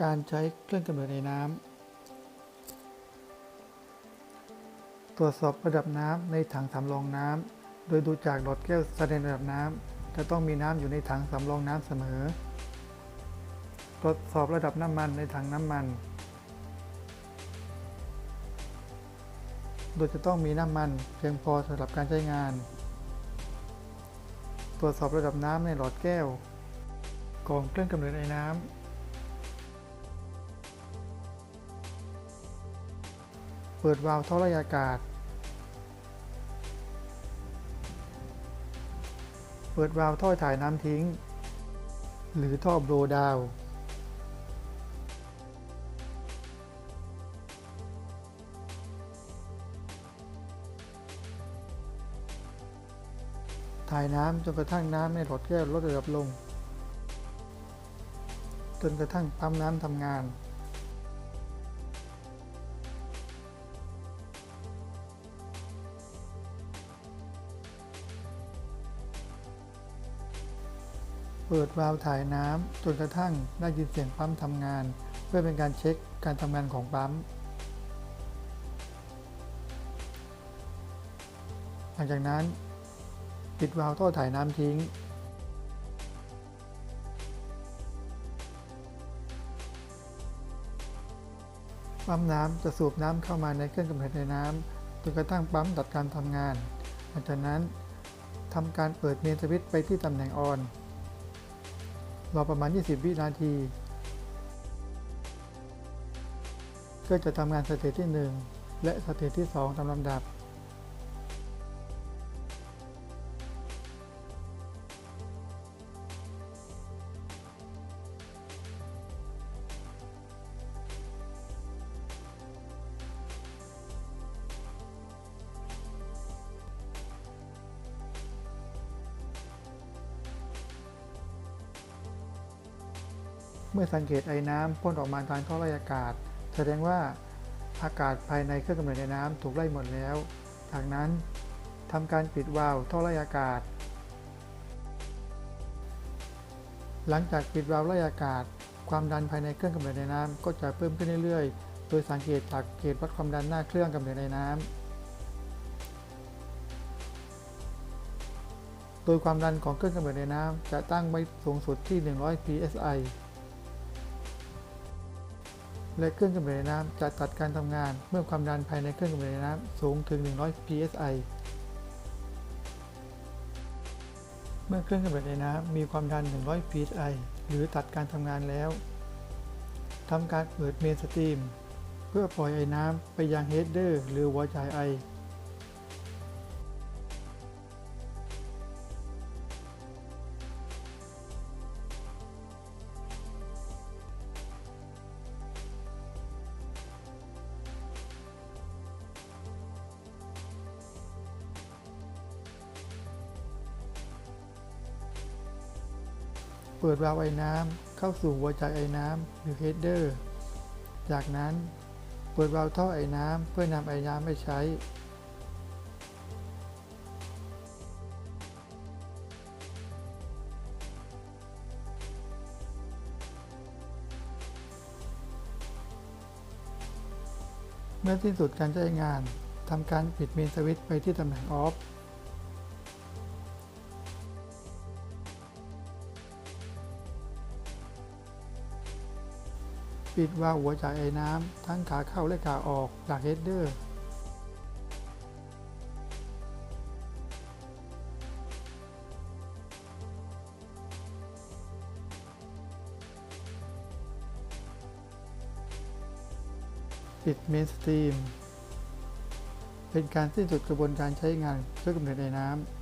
การใช้เครื่องกำเนิดไอน้ำตรวจสอบระดับน้ำในถังสำรองน้ำโดยดูจากหลอดแก้วแสดงระดับน้ำจะต้องมีน้ำอยู่ในถังสำรองน้ำเสมอ ตรวจสอบระดับน้ำมันในถังน้ำมัน โดยจะต้องมีน้ำมันเพียงพอสำหรับการใช้งาน ตรวจสอบระดับน้ำในหลอดแก้วของเครื่องกำเนิดไอ้น้ำ เปิดวาล์วท่อระบายอากาศ เปิดวาล์วท่อถ่ายน้ำทิ้ง หรือท่อโบรดาวถ่ายน้ำจนกระทั่งน้ำในหลอดแก้วลดระดับลง จนกระทั่งปั๊มน้ำทำงาน เปิดวาล์วถ่ายน้ำจนกระทั่งได้ยินเสียงปั๊มทำงาน เพื่อเป็นการเช็คการทำงานของปั๊ม หลังจากนั้นปิดวาล์วท่อถ่ายน้ำทิ้งปั๊มน้ำจะสูบน้ำเข้ามาในเครื่องกำเนิดในน้ำจนกระทั่งปั๊มตัดการทำงาน หลังจากนั้นทำการเปิดเมนสวิตช์ไปที่ตำแหน่งออน รอประมาณ 20 วินาที ก็จะทำงานสเตจที่ 1 และสเตจที่ 2 ตามลำดับ เมื่อสังเกตไอ้น้ำพ่นออกมาทางท่อระบายอากาศ แสดงว่าอากาศภายในเครื่องกำเนิดไอ้น้ำถูกไล่หมดแล้ว จากนั้นทำการปิดวาล์วท่อระบายอากาศ หลังจากปิดวาล์วระบายอากาศ ความดันภายในเครื่องกำเนิดไอ้น้ำก็จะเพิ่มขึ้นเรื่อยๆ โดยสังเกตจากเกจวัดความดันหน้าเครื่องกำเนิดไอ้น้ำโดยความดันของเครื่องกำเนิดไอ้น้ำจะตั้งไว้สูงสุดที่ 100 psi และเครื่องกำเนิดน้ำจะตัดการทำงาน เมื่อความดันภายในเครื่องกำเนิดน้ำสูงถึง 100 psi เมื่อเครื่องกำเนิดน้ำมีความดัน 100 psi หรือตัดการทำงานแล้วทำการเปิดเมนสตรีม เพื่อปล่อยไอ้น้ำไปยังเฮดเดอร์หรือหัวจ่ายไอ เปิดวาล์วไอ้น้ำเข้าสู่หัวจ่ายไอ้น้ำหรือเฮดเดอร์ จากนั้นเปิดวาล์วท่อไอ้น้ำเพื่อนำไอ้น้ำไปใช้เมื่อสิ้นสุดการใช้งาน ทำการปิดเมนสวิตช์ไปที่ตำแหน่งออฟ ปิดวาล์วหัวจ่ายไอ้น้ำทั้งขาเข้าและขาออกจากเฮดเดอร์ปิดเมนสตรีม เป็นการสิ้นสุดกระบวนการใช้งานเครื่องกำเนิดไอ้น้ำ